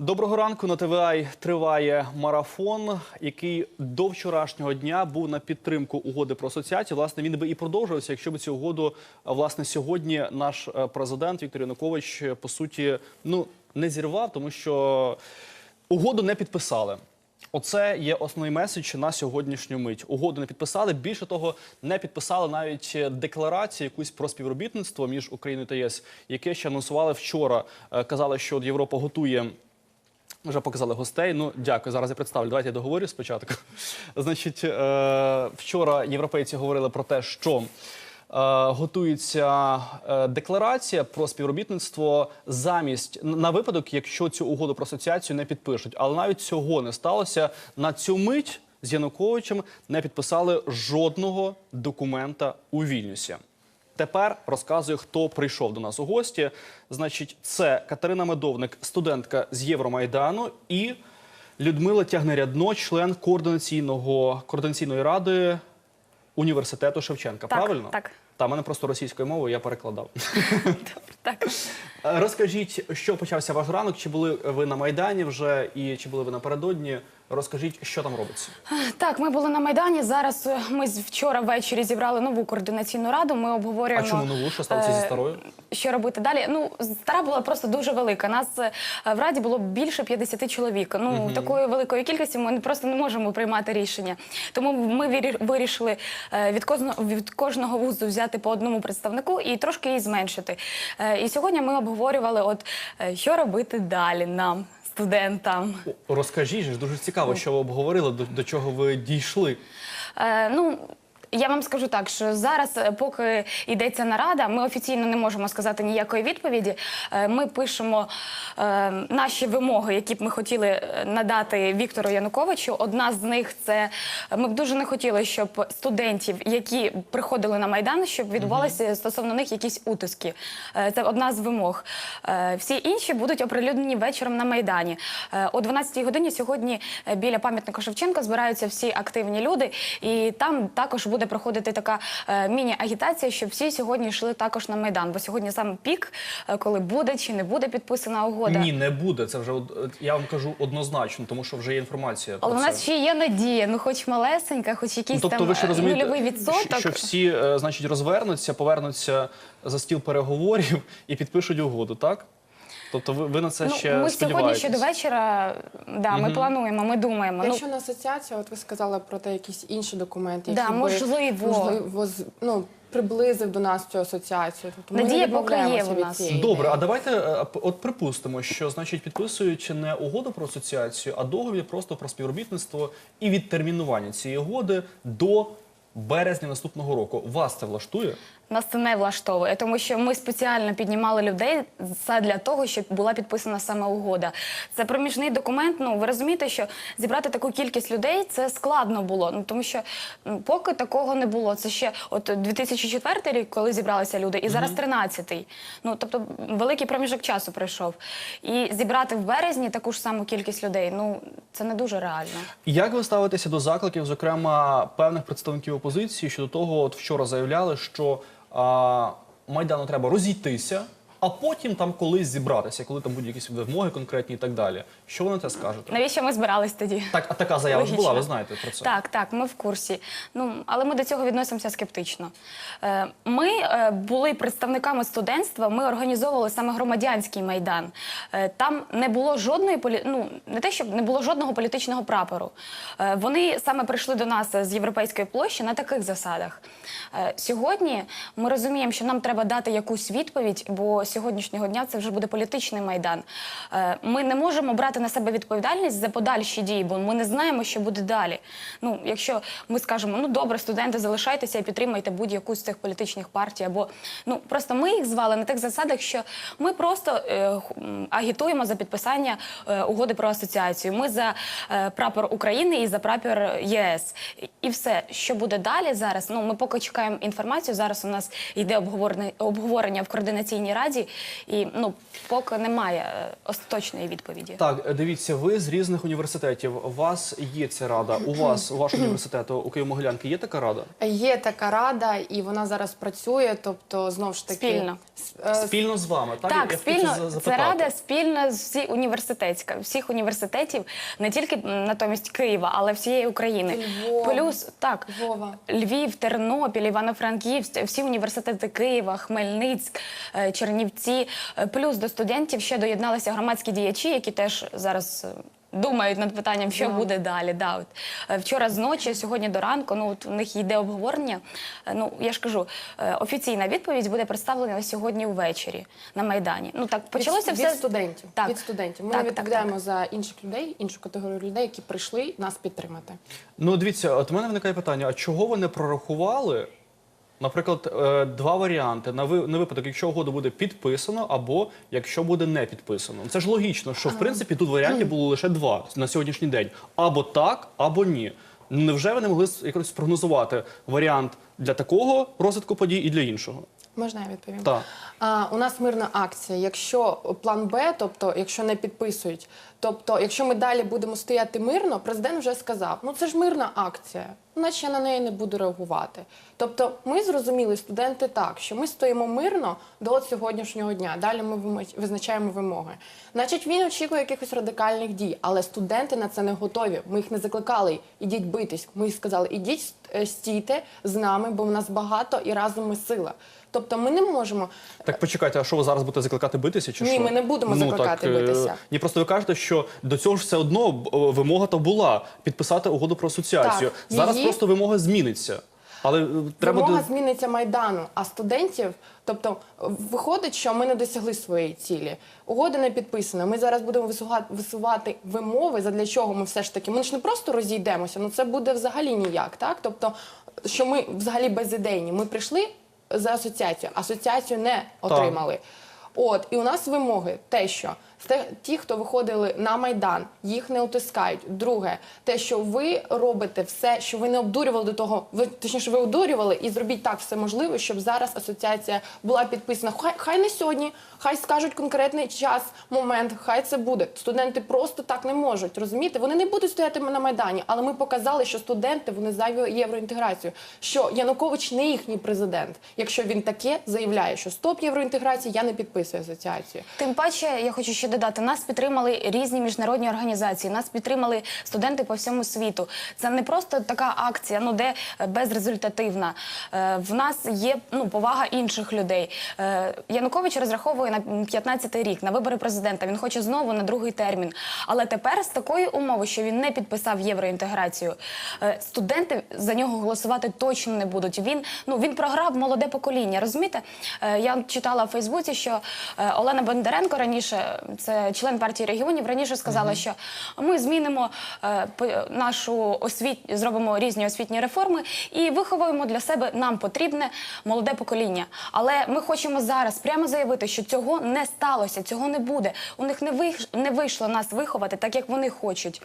Доброго ранку на ТВА триває марафон, який до вчорашнього дня був на підтримку угоди про асоціацію. Власне, він би і продовжувався, якщо б цю угоду власне сьогодні наш е, президент Віктор Янукович е, по суті ну не зірвав, тому що угоду не підписали. Оце є основний меседж на сьогоднішню мить. Угоду не підписали. Більше того, не підписали навіть декларацію якусь про співробітництво між Україною та єС, яке ще анонсували вчора. Е, Казали, що Європа готує. Вже показали гостей. Ну, дякую. Зараз я представлю. Давайте я договорю спочатку. Значить, е, вчора європейці говорили про те, що е, готується е, декларація про співробітництво замість на випадок, якщо цю угоду про асоціацію не підпишуть. Але навіть цього не сталося. На цю мить з Януковичем не підписали жодного документа у Вільнюсі. Тепер розказую, хто прийшов до нас у гості. Значить, це Катерина Медовник, студентка з Євромайдану, і Людмила Тягнерядно, член координаційного координаційної ради університету Шевченка. Так, Правильно? так. Та мене просто російською мовою я перекладав. Так. Е, Розкажіть, що почався ваш ранок? Чи були ви на майдані вже і чи були ви напередодні? Розкажіть, що там робиться. так, ми були на майдані. Зараз е, ми вчора ввечері зібрали нову координаційну раду. Ми обговорюємо. А чому нову? Що сталося зі е, старою? Що робити далі? Ну стара була просто дуже велика. Нас е, в раді було більше 50 чоловік. Ну такої великої кількості ми просто не можемо приймати рішення. Тому ми вирі- вирішили від кожного від кожного вузу взяти по одному представнику і трошки її зменшити. І сьогодні ми обговорювали, от що робити далі нам, студентам. Розкажіть, ж дуже цікаво, що ви обговорили, до, до чого ви дійшли. Е, ну. Я вам скажу так, що зараз, е, поки йдеться нарада, ми офіційно не можемо сказати ніякої відповіді. Е, Ми пишемо е, наші вимоги, які б ми хотіли надати Віктору Януковичу. Одна з них це ми б дуже не хотіли, щоб студентів, які приходили на майдан, щоб відбувалися стосовно них якісь утиски. Це одна з вимог. Всі інші будуть оприлюднені вечором на майдані. О 12-й годині сьогодні біля пам'ятника Шевченка збираються всі активні люди, і там також буде проходити така е, міні-агітація, щоб всі сьогодні йшли також на майдан. Бо сьогодні саме пік, е, коли буде чи не буде підписана угода. Ні, не буде. Це вже я вам кажу однозначно, тому що вже є інформація. Але про у нас ще є надія, ну хоч малесенька, хоч якийсь Ну, тобто там ви ще е, розумієте, нульовий відсоток. що, всі, значить, розвернуться, повернуться за стіл переговорів і підпишуть угоду, так? Тобто ви, ви на це Ну, ще ми сьогодні ще до вечора, да, ми плануємо, ми думаємо. Якщо ну, на асоціацію, от ви сказали про те, якісь інші документи, Да, би, можливо. можливо з- ну, приблизив до нас цю асоціацію. Тобто ми Надія не поки є в від нас. цієї Добре, а давайте е, п- от припустимо, що значить підписують не угоду про асоціацію, а договір просто про співробітництво і відтермінування цієї угоди до березня наступного року. Вас це влаштує? Нас це не влаштовує, тому що ми спеціально піднімали людей для того, щоб була підписана саме угода. Це проміжний документ. Ну ви розумієте, що зібрати таку кількість людей це складно було. Ну тому що ну, поки такого не було. Це ще от 2004 рік, коли зібралися люди, і зараз 13-й. Ну тобто великий проміжок часу пройшов. І зібрати в березні таку ж саму кількість людей. Ну це не дуже реально. Як ви ставитеся до закликів, зокрема певних представників опозиції щодо того, от вчора заявляли, що майдану треба розійтися, а потім там колись зібратися, коли там будуть якісь вимоги конкретні і так далі. Що ви на це скажете? Навіщо ми збирались тоді? Так, а така заява ж була, ви знаєте про це. Так, так, ми в курсі. Ну але ми до цього відносимося скептично. Е, Ми е, були представниками студентства. Ми організовували саме громадянський майдан. Е, Там не було жодної полі... ну не те, щоб не було жодного політичного прапору. Е, Вони саме прийшли до нас з європейської площі на таких засадах. Е, Сьогодні ми розуміємо, що нам треба дати якусь відповідь, бо сьогоднішнього дня це вже буде політичний майдан. Е, Ми не можемо брати на себе відповідальність за подальші дії, бо ми не знаємо, що буде далі. Ну, якщо ми скажемо, ну добре, студенти, залишайтеся і підтримайте будь-яку з цих політичних партій, або ну просто ми їх звали на тих засадах, що ми просто е, агітуємо за підписання е, угоди про асоціацію. Ми за е, прапор України і за прапор ЄС. І- все, що буде далі зараз. Ну ми поки чекаємо інформацію. Зараз у нас йде обговорення, обговорення в координаційній раді. Наразі, і ну поки немає е, остаточної відповіді. Так, е, дивіться, ви з різних університетів. У вас є ця рада. У вас, у вашого університету, у Києво-Могилянки є така рада? Є така рада, і вона зараз працює. Тобто, знов ж таки Спільно. е, Спільно з вами, так? Так, Я спільно це рада спільна з всі університетська, всіх університетів, не тільки натомість Києва, але всієї України. Львова. Плюс так, Львова. Львів, Тернопіль, Івано-Франківськ, всі університети Києва, Хмельницьк, Чернівці. Е, Плюс до студентів ще доєдналися громадські діячі, які теж зараз. е, Думають над питанням, що Да. буде далі. Да, от. Е, Вчора з ночі, сьогодні до ранку, ну от у них йде обговорення. Ну я ж кажу, офіційна відповідь буде представлена сьогодні ввечері на майдані. Ну так почалося від, все від студентів. Так. Від студентів. Ми Так, не так, відповідаємо за інших людей, іншу категорію людей, які прийшли нас підтримати. Ну, дивіться, от у мене виникає питання: а чого ви не прорахували, наприклад, е, два варіанти на ви- на випадок, якщо угода буде підписано, або якщо буде не підписано? Це ж логічно, що в принципі тут варіантів було лише два на сьогоднішній день: або так, або ні. Невже ви не могли якось спрогнозувати варіант для такого розвитку подій і для іншого? Можна я відповім? Так. А, у нас мирна акція. Якщо план Б, тобто якщо не підписують, тобто, якщо ми далі будемо стояти мирно, президент вже сказав: ну це ж мирна акція, наче я на неї не буду реагувати. Тобто, ми зрозуміли, студенти так, що ми стоїмо мирно до от сьогоднішнього дня. Далі ми визначаємо вимоги. Значить, він очікує якихось радикальних дій, але студенти на це не готові. Ми їх не закликали, ідіть битись. Ми їх сказали, ідіть е, стійте з нами, бо в нас багато і разом ми сила. Тобто ми не можемо Так почекайте, а що ви зараз будете закликати битися? Чи Ні, що? ми не будемо ну, закликати так, е, битися. Ні, просто ви кажете, що до цього ж все одно е, вимога то була підписати угоду про асоціацію. Так, зараз її- просто вимога зміниться. Але е, треба Вимога зміниться майдану, а студентів, тобто виходить, що ми не досягли своєї цілі. Угода не підписана. Ми зараз будемо висувати, висувати вимови. Задля чого ми все ж таки? Ми ж не просто розійдемося. Ну це буде взагалі ніяк. Так, тобто, що ми взагалі безідейні. Ми прийшли за асоціацію, асоціацію не отримали. От і у нас вимоги, те, що ті, хто виходили на майдан, їх не утискають. Друге, те, що ви робите все, що ви не обдурювали до того, ви точніше, ви обдурювали, і зробіть так все можливе, щоб зараз асоціація була підписана. Хай хай не сьогодні, хай скажуть конкретний час, момент, хай це буде. Студенти просто так не можуть. Розумієте? Вони не будуть стояти на майдані, але ми показали, що студенти вони за євроінтеграцію. Що Янукович не їхній президент, якщо він таке заявляє, що стоп євроінтеграції, я не підписую асоціацію. Тим паче, я хочу ще додати, нас підтримали різні міжнародні організації, нас підтримали студенти по всьому світу. Це не просто така акція, ну де е, безрезультативна. Е, В нас є ну повага інших людей. Е, Янукович розраховує на 15-й рік на вибори президента. Він хоче знову на другий термін. Але тепер з такої умови, що він не підписав євроінтеграцію, студенти за нього голосувати точно не будуть. Він ну він програв молоде покоління. Розумієте? Я читала в Фейсбуці, що Олена Бондаренко раніше, це член партії регіонів, раніше сказала, що ми змінимо е, нашу освіт, зробимо різні освітні реформи і виховуємо для себе нам потрібне молоде покоління. Але ми хочемо зараз прямо заявити, що цього не сталося, цього не буде. У них не вийш- не вийшло нас виховати так, як вони хочуть.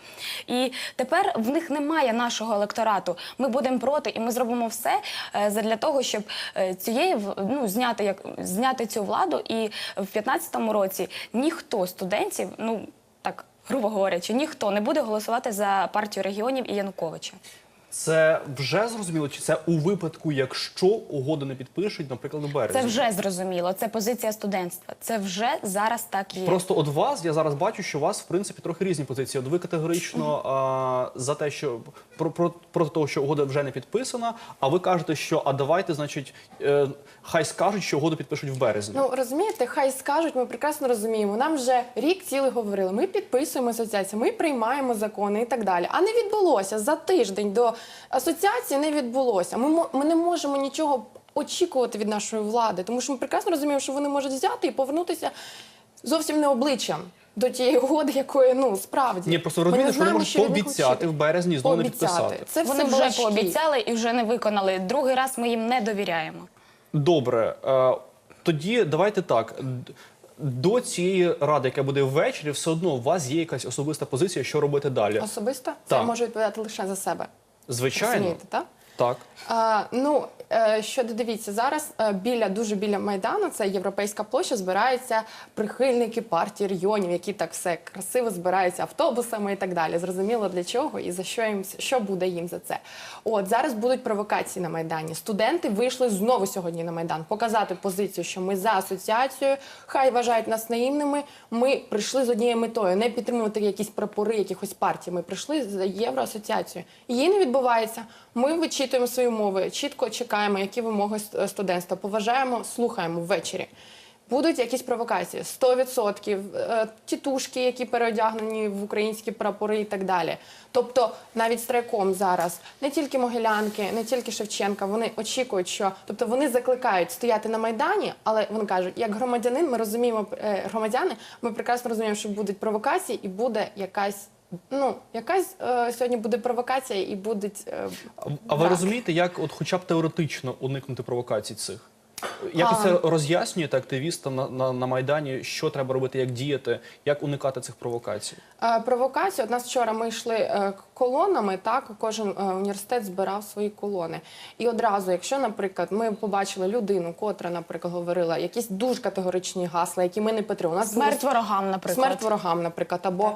І тепер в них немає нашого електорату. Ми будемо проти, і ми зробимо все е, задля того, щоб е, цієї ну зняти як зняти цю владу. І в 15-му році ніхто студентів, ну так грубо говорячи, ніхто не буде голосувати за партію регіонів і Януковича. Це вже зрозуміло, чи це у випадку, якщо угоду не підпишуть, наприклад, у березні? Це вже зрозуміло. Це позиція студентства. Це вже зараз так є. Просто от вас я зараз бачу, що у вас в принципі трохи різні позиції. От ви категорично а, за те, що про, про проти того, що угода вже не підписана. А ви кажете, що а давайте, значить, е, хай скажуть, що угоду підпишуть в березні. Ну розумієте, хай скажуть, ми прекрасно розуміємо. Нам вже рік цілий говорили. Ми підписуємо асоціацію, ми приймаємо закони і так далі. А не відбулося за тиждень до асоціації. Не відбулося. Ми ми не можемо нічого очікувати від нашої влади, тому що ми прекрасно розуміємо, що вони можуть взяти і повернутися зовсім не обличчям до тієї угоди, якої ну справді Ні, просто розумієте, що вони можуть пообіцяти в березні знову не підписати. Це Вони вже балачки. пообіцяли і вже не виконали. Другий раз ми їм не довіряємо. Добре, е, тоді давайте так. До цієї ради, яка буде ввечері, все одно у вас є якась особиста позиція, що робити далі. Особисто це Так. я можу відповідати лише за себе. Звичайно, Розумієте, так? так. А, ну, Щодо дивіться, зараз е, біля дуже біля майдану, це європейська площа, збираються прихильники партії регіонів, які так все красиво збираються автобусами і так далі. Зрозуміло для чого і за що їм що буде їм за це. От зараз будуть провокації на майдані. Студенти вийшли знову сьогодні на майдан, показати позицію, що ми за асоціацію. Хай вважають нас наївними. Ми прийшли з однією метою не підтримувати якісь прапори якихось партій. Ми прийшли за євроасоціацію. Її не відбувається. Ми вичитуємо свої мови, чітко чекаємо, які вимоги студентства. Поважаємо, слухаємо ввечері. Будуть якісь провокації 100%, е, тітушки, які переодягнені в українські прапори і так далі. Тобто навіть страйком зараз не тільки Могилянки, не тільки Шевченка, вони очікують, що тобто вони закликають стояти на майдані, але вони кажуть, як громадянин, ми розуміємо е, громадяни, ми прекрасно розуміємо, що будуть провокації і буде якась. Ну, якась е, сьогодні буде провокація і буде. Е, А ви брак. розумієте, як от хоча б теоретично уникнути провокацій цих? Як це роз'яснюєте активістам на, на, на Майдані, що треба робити, як діяти, як уникати цих провокацій? Е, Провокація. От нас вчора ми йшли е, колонами. Так кожен е, університет збирав свої колони. І одразу, якщо, наприклад, ми побачили людину, котра, наприклад, говорила якісь дуже категоричні гасла, які ми не підтримуємо. Нас Смерть ворогам, наприклад. Смерть ворогам, наприклад, або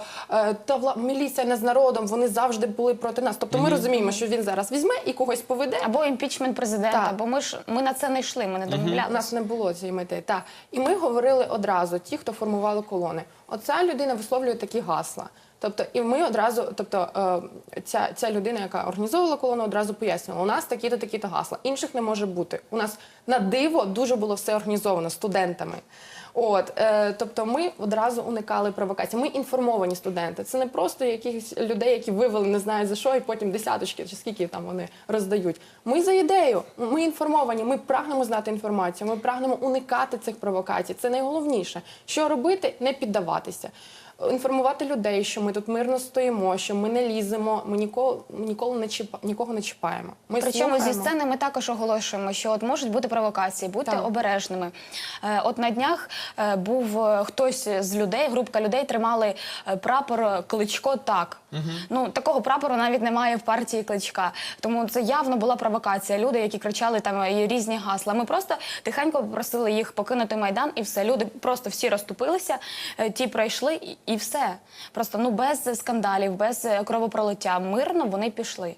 та вла... міліція не з народом, вони завжди були проти нас. Тобто ми розуміємо, що він зараз візьме і когось поведе. Або імпічмент президента, Так. бо ми ж ми на це не йшли, ми не У нас не було цієї мети. Так. І ми говорили одразу, ті, хто формували колони. Оця людина висловлює такі гасла. Тобто, і ми одразу, тобто, е, ця, ця людина, яка організовувала колону, одразу пояснювала, у нас такі-то, такі-то гасла. Інших не може бути. У нас на диво дуже було все організовано студентами. От, е, тобто ми одразу уникали провокацій. Ми інформовані студенти. Це не просто якихось людей, які вивели не знаю за що, і потім десяточки чи скільки там вони роздають. Ми за ідею, ми інформовані, ми прагнемо знати інформацію, ми прагнемо уникати цих провокацій. Це найголовніше. Що робити? Не піддаватися. Інформувати людей, що ми тут мирно стоїмо, що ми не ліземо, ми ніколи, ми ніколи не чіпа, нікого не чіпаємо. Ми Причому зі сцени ми також оголошуємо, що от можуть бути провокації, будьте Так. обережними. Е, От на днях е, був е, хтось з людей, групка людей тримали прапор Кличко так. Ну такого прапору навіть немає в партії Кличка. Тому це явно була провокація. Люди, які кричали там різні гасла. Ми просто тихенько попросили їх покинути майдан, і все. Люди просто всі розступилися, ті пройшли, і, все. Просто ну без скандалів, без е, кровопролиття. Мирно вони пішли.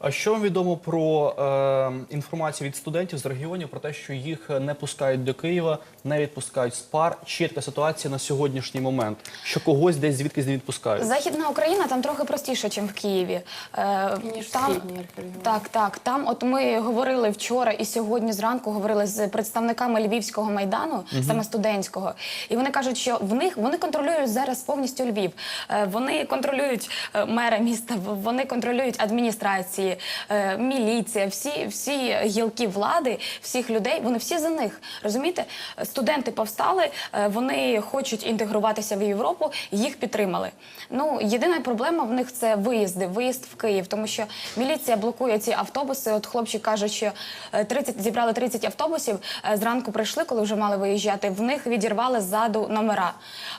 А що вам відомо про е, інформацію від студентів з регіонів про те, що їх не пускають до Києва, не відпускають з пар? Чи є така ситуація на сьогоднішній момент, що когось десь звідкись не відпускають? Західна Україна там трохи простіше, ніж в Києві. Е, Ніж там, східні регіони. так, так. Там, от ми говорили вчора і сьогодні зранку говорили з представниками Львівського майдану, саме студентського, і вони кажуть, що в них вони контролюють зараз повністю Львів. Е, вони контролюють е, мера міста, вони контролюють адміністрації, е, міліція, всі, всі гілки влади, всіх людей. Вони всі за них. Розумієте? Студенти повстали, е, вони хочуть інтегруватися в Європу, їх підтримали. Ну єдина проблема в них це виїзди, виїзд в Київ, тому що міліція блокує ці автобуси. От хлопчик каже, що е, 30, зібрали 30 автобусів. е, Зранку прийшли, коли вже мали виїжджати. В них відірвали ззаду номера.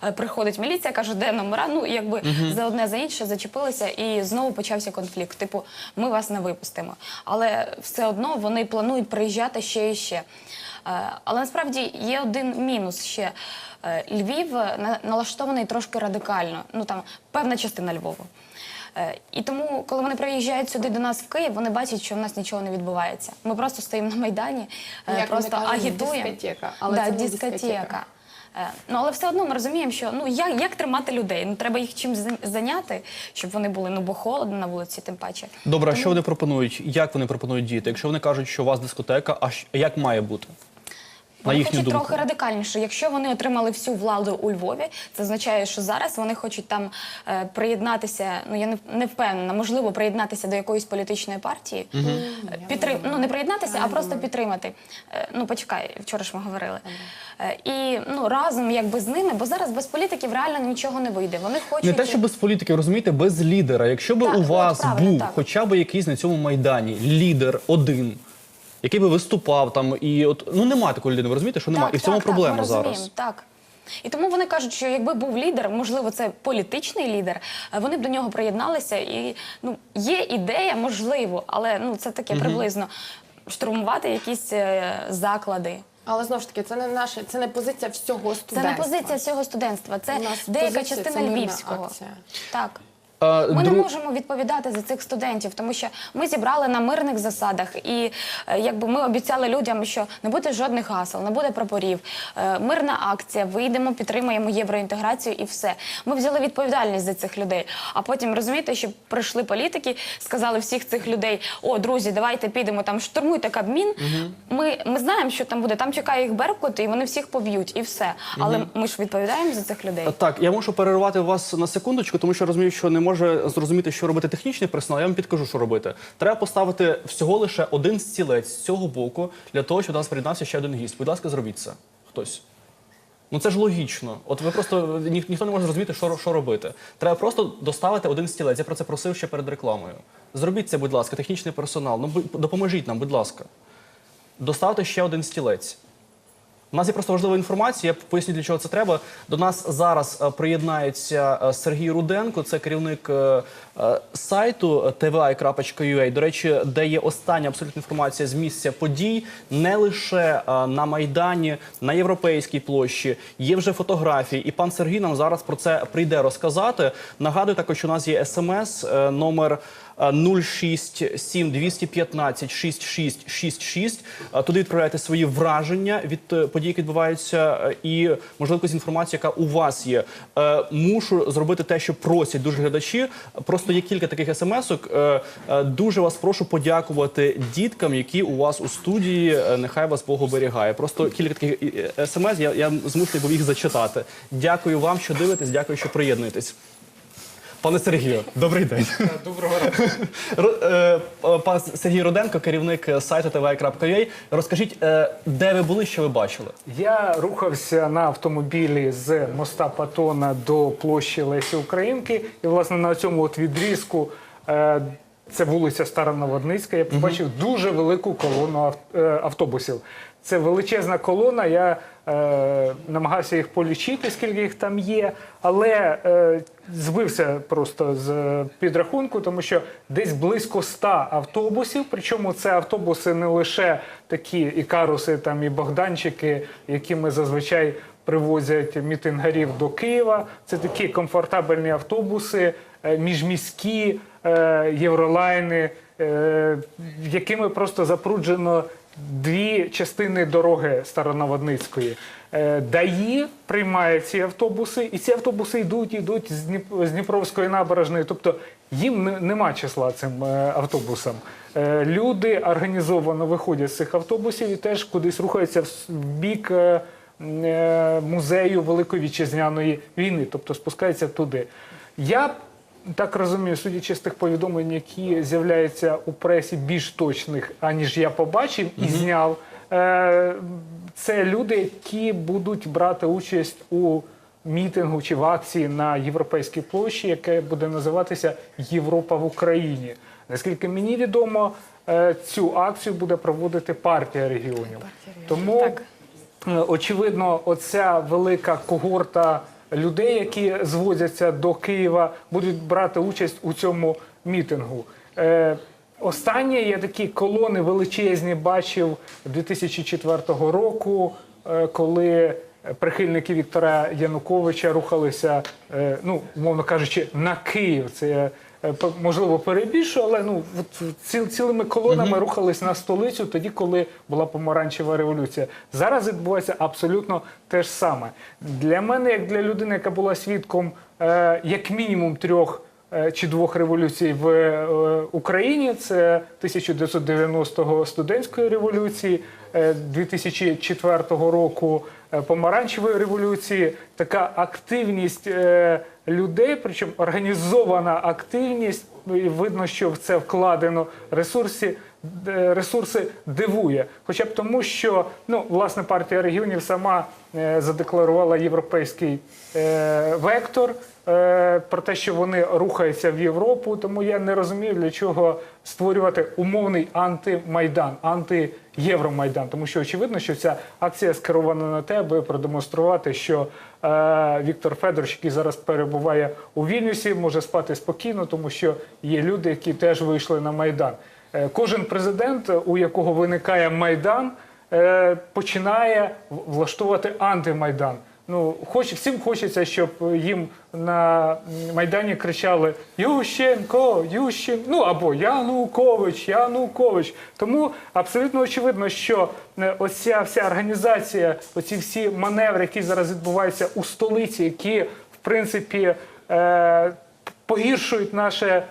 Е, Приходить міліція, каже, де номера? Ну якби за одне за інше зачепилися, і знову почався конфлікт. Типу, ми вас не випустимо. Але все одно вони планують приїжджати ще і ще. Е, Але насправді є один мінус ще. Е, Львів налаштований трошки радикально. Ну там певна частина Львова. Е, І тому, коли вони приїжджають сюди до нас в Київ, вони бачать, що в нас нічого не відбувається. Ми просто стоїмо на майдані, Як вони просто кажуть, агітуємо. дискотека, але да, це не дискотека. дискотека. Е, Ну але все одно ми розуміємо, що ну як, як тримати людей? Ну треба їх чим зай- зайняти, щоб вони були ну бо холодно на вулиці, тим паче. Добре, а що вони пропонують? Як вони пропонують діяти? Якщо вони кажуть, що у вас дискотека, а як має бути? На Вони їхню хочуть думку. трохи радикальніше. Якщо вони отримали всю владу у Львові, це означає, що зараз вони хочуть там е, приєднатися. Ну я не, не впевнена, можливо, приєднатися до якоїсь політичної партії. Е, Підтрим... Ну не приєднатися, а просто підтримати. Е, ну почекай, вчора ж ми говорили. Е, і ну разом, якби з ними, бо зараз без політиків реально нічого не вийде. Вони хочуть Не те, що без політики, розумієте, без лідера. Якщо б Так, у от вас правильно, був так. хоча б якийсь на цьому майдані лідер один, який би виступав там, і от ну немає такої людини, ви розумієте, що немає. І в цьому так, проблема ми зараз. Так. І тому вони кажуть, що якби був лідер, можливо, це політичний лідер, е, вони б до нього приєдналися. І ну є ідея, можливо, але ну це таке приблизно. штурмувати якісь е, заклади. Але знову ж таки, це не наша, це не позиція всього Це студентства. не позиція всього студентства, це У нас деяка позиція, частина це мирна Львівського. акція. Так. Ми не можемо відповідати за цих студентів, тому що ми зібрали на мирних засадах, і е, якби ми обіцяли людям, що не буде жодних гасел, не буде прапорів. Е, Мирна акція, вийдемо, підтримаємо євроінтеграцію і все. Ми взяли відповідальність за цих людей. А потім розумієте, що прийшли політики, сказали всіх цих людей: о, друзі, давайте підемо там, штурмуйте Кабмін. Ми, ми знаємо, що там буде. Там чекає їх Беркут, і вони всіх поб'ють, і все. Але ми ж відповідаємо за цих людей. Так, я мушу перервати вас на секундочку, тому що розумію, що не може зрозуміти, що робити технічний персонал. Я вам підкажу, що робити. Треба поставити всього лише один стілець з цього боку для того, щоб до нас приєднався ще один гість. Будь ласка, зробіть це. Хтось. Ну це ж логічно. От ви просто ні, ніхто не може зрозуміти, що, що робити. Треба просто доставити один стілець. Я про це просив ще перед рекламою. Зробіть це, будь ласка, технічний персонал. Ну допоможіть нам, будь ласка. Доставте ще один стілець. У нас є просто важлива інформація. Я поясню, для чого це треба. До нас зараз е, приєднається е, Сергій Руденко, це керівник е, сайту tvi.ua, до речі, де є остання абсолютна інформація з місця подій, не лише на Майдані, на Європейській площі. Є вже фотографії, і пан Сергій нам зараз про це прийде розказати. Нагадую також, що у нас є смс номер. 067 215 6666. Е, Туди відправляйте свої враження від е, подій, які відбуваються, і можливо якусь інформацію, яка у вас є. Е, Мушу зробити те, що просять дуже глядачі. Просто є кілька таких смс-ок. Е, Дуже вас прошу подякувати діткам, які у вас у студії. Нехай вас Бог оберігає. Просто кілька таких смс. Я, я змушений був їх зачитати. Дякую вам, що дивитесь. Дякую, що приєднуєтесь. Пане Сергію, добрий день. Доброго ранку. Е, е, Пан Сергій Руденко, керівник е, сайту tv.ua. Розкажіть, е, де ви були, що ви бачили? Я рухався на автомобілі з моста Патона до площі Лесі Українки. І, власне, на цьому от відрізку е, це вулиця Стара Новодницька. Я побачив дуже велику колону е, автобусів. Це величезна колона. Я е, намагався їх полічити, скільки їх там є, але е, збився просто з підрахунку, тому що десь близько 100 автобусів. Причому це автобуси не лише такі і каруси, там і Богданчики, які ми зазвичай привозять мітингарів до Києва. Це такі комфортабельні автобуси, е, міжміські е, євролайни, е, якими просто запруджено дві частини дороги Староноводницької. Е, ДАІ приймає ці автобуси, і ці автобуси йдуть, йдуть з, Дніпровської набережної. Тобто їм нема числа цим е, автобусам. Е, люди організовано виходять з цих автобусів і теж кудись рухаються в бік музею Великої вітчизняної війни, тобто спускаються туди. Я так розумію, судячи з тих повідомлень, які з'являються у пресі більш точних, аніж я побачив і зняв. Е, Це люди, які будуть брати участь у мітингу чи в акції на європейській площі, яке буде називатися Європа в Україні. Наскільки мені відомо, е, цю акцію буде проводити партія регіонів. Тому Е, Очевидно, оця велика когорта людей, які звозяться до Києва, будуть брати участь у цьому мітингу. Е, Останнє я такі колони величезні бачив 2004 року, е, коли прихильники Віктора Януковича рухалися, е, ну, умовно кажучи, на Київ. Це можливо перебільшую, але ну ціл, цілими колонами рухались на столицю тоді, коли була помаранчева революція. Зараз відбувається абсолютно те ж саме. Для мене, як для людини, яка була свідком е, як мінімум трьох. е, Чи двох революцій в е, Україні це 1990-го студентської революції, е, 2004 року е, помаранчевої революції. Така активність е, людей, причому організована активність. І видно, що в це вкладено ресурси, е, ресурси дивує. Хоча б тому, що ну, власне партія регіонів сама е, задекларувала європейський е, вектор е, про те, що вони рухаються в Європу. Тому я не розумію, для чого створювати умовний антимайдан, антиєвромайдан. Тому що очевидно, що ця акція скерована на те, аби продемонструвати, що Віктор Федорович, який зараз перебуває у Вільнюсі, може спати спокійно, тому що є люди, які теж вийшли на майдан. Е, Кожен президент, у якого виникає майдан, е, починає влаштувати антимайдан. Ну, хоч всім хочеться, щоб їм на майдані кричали Ющенко, Ющенко, ну або Янукович, Янукович. Тому абсолютно очевидно, що е, ось ця вся організація, оці всі маневри, які зараз відбуваються у столиці, які в принципі е, погіршують наше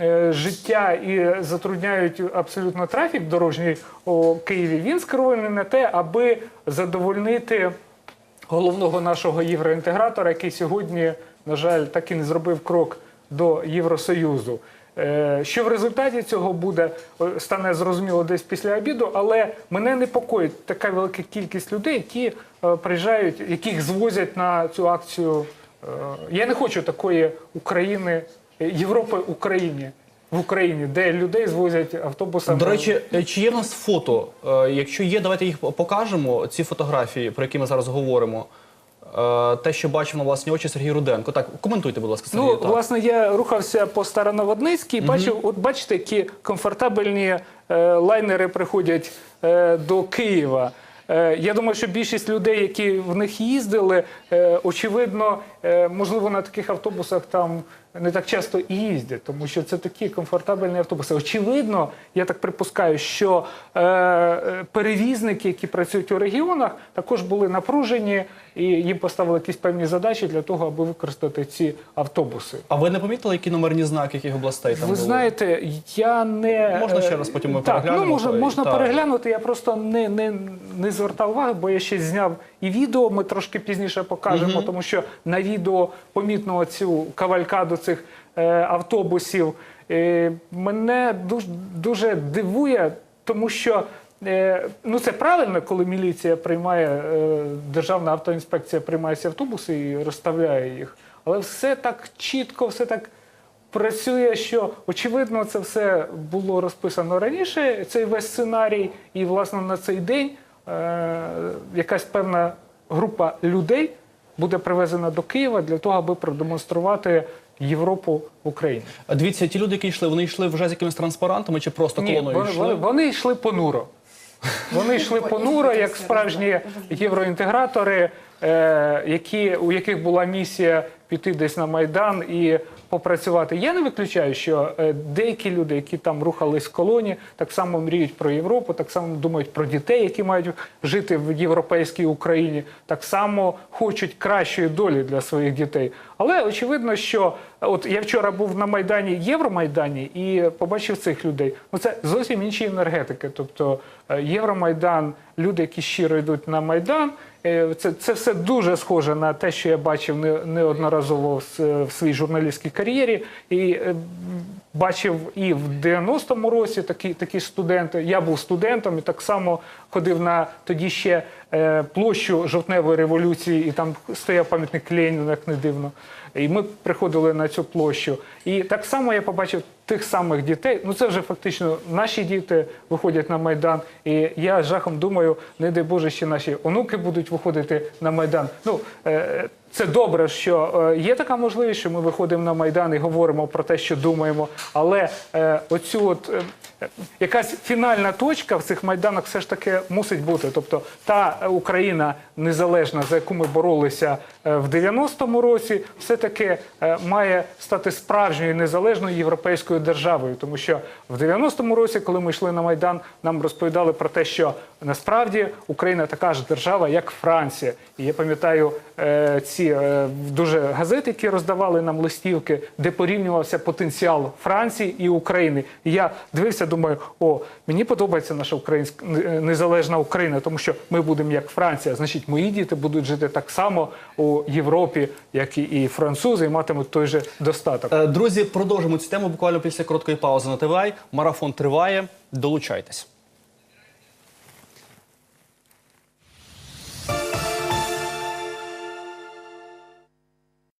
е, життя і затрудняють абсолютно трафік дорожній у Києві. Він скерований на те, аби задовольнити головного нашого євроінтегратора, який сьогодні, на жаль, так і не зробив крок до Євросоюзу. Е, Що в результаті цього буде, стане зрозуміло десь після обіду, але мене непокоїть така велика кількість людей, які е, приїжджають, яких звозять на цю акцію. Е, Я не хочу такої України, е, Європи Україні в Україні, де людей звозять автобусами. До речі, е, чи є в нас фото? Е, Якщо є, давайте їх покажемо. Ці фотографії, про які ми зараз говоримо. Е, Те, що бачив на власні очі Сергій Руденко. Так, коментуйте, будь ласка, Сергій. Ну, так. власне, я рухався по Староноводницькій, бачив, от бачите, які комфортабельні е, лайнери приходять е, до Києва. Е, я думаю, що більшість людей, які в них їздили, е, очевидно, е, можливо, на таких автобусах там не так часто і їздять, тому що це такі комфортабельні автобуси. Очевидно, я так припускаю, що е, е, перевізники, які працюють у регіонах, також були напружені і їм поставили якісь певні задачі для того, аби використати ці автобуси. А ви не помітили, які номерні знаки яких областей там Ви були? знаєте, я не Можна ще раз потім ми так, переглянемо, Ну, можна, можна так. переглянути. Я просто не, не, не звертав уваги, бо я ще зняв і відео. Ми трошки пізніше покажемо, тому що на відео помітно цю кавалькаду цих е, автобусів. Е, мене дуже, дуже дивує, тому що. Е, Ну, це правильно, коли міліція приймає, е, державна автоінспекція приймає ці автобуси і розставляє їх. Але все так чітко, все так працює, що очевидно це все було розписано раніше, цей весь сценарій, і власне на цей день е, якась певна група людей буде привезена до Києва для того, аби продемонструвати Європу в Україні. А Дивіться, ті люди, які йшли, вони йшли вже з якимись транспарантами чи просто Ні, колоною вони, йшли? вони, вони йшли понуро. Вони йшли понуро, як справжні євроінтегратори, е, які, у яких була місія піти десь на Майдан і попрацювати. Я не виключаю, що е, деякі люди, які там рухались в колоні, так само мріють про Європу, так само думають про дітей, які мають жити в європейській Україні, так само хочуть кращої долі для своїх дітей. Але очевидно, що е, от я вчора був на майдані Євромайдані і побачив цих людей. Ну це зовсім інші енергетики. Тобто Євромайдан, люди, які щиро йдуть на майдан. е, Це, це все дуже схоже на те, що я бачив не- неодноразово в, своїй журналістській кар'єрі. І е, бачив і в 90-му році такі, такі студенти. Я був студентом і так само ходив на тоді ще е, площу жовтневої революції, і там стояв пам'ятник Леніну, як не дивно. І ми приходили на цю площу. І так само я побачив тих самих дітей. Ну це вже фактично наші діти виходять на майдан. І я жахом думаю, не дай Боже, ще наші онуки будуть виходити на майдан. Ну е, це добре, що е, є така можливість, що ми виходимо на майдан і говоримо про те, що думаємо. Але е, оцю от е, якась фінальна точка в цих майданах все ж таки мусить бути. Тобто та Україна незалежна, за яку ми боролися в 90-му році, все-таки е, має стати справжньою незалежною європейською державою. Тому що в 90-му році, коли ми йшли на майдан, нам розповідали про те, що насправді Україна така ж держава, як Франція. І я пам'ятаю е, ці е, дуже газети, які роздавали нам листівки, де порівнювався потенціал Франції і України. І я дивився, думаю, о, мені подобається наша українська е, незалежна Україна, тому що ми будемо як Франція. Значить, мої діти будуть жити так само у Європі, як і, французи, і матимуть той же достаток. Е, Друзі, продовжимо цю тему буквально після короткої паузи на ТВ. Марафон триває. Долучайтесь.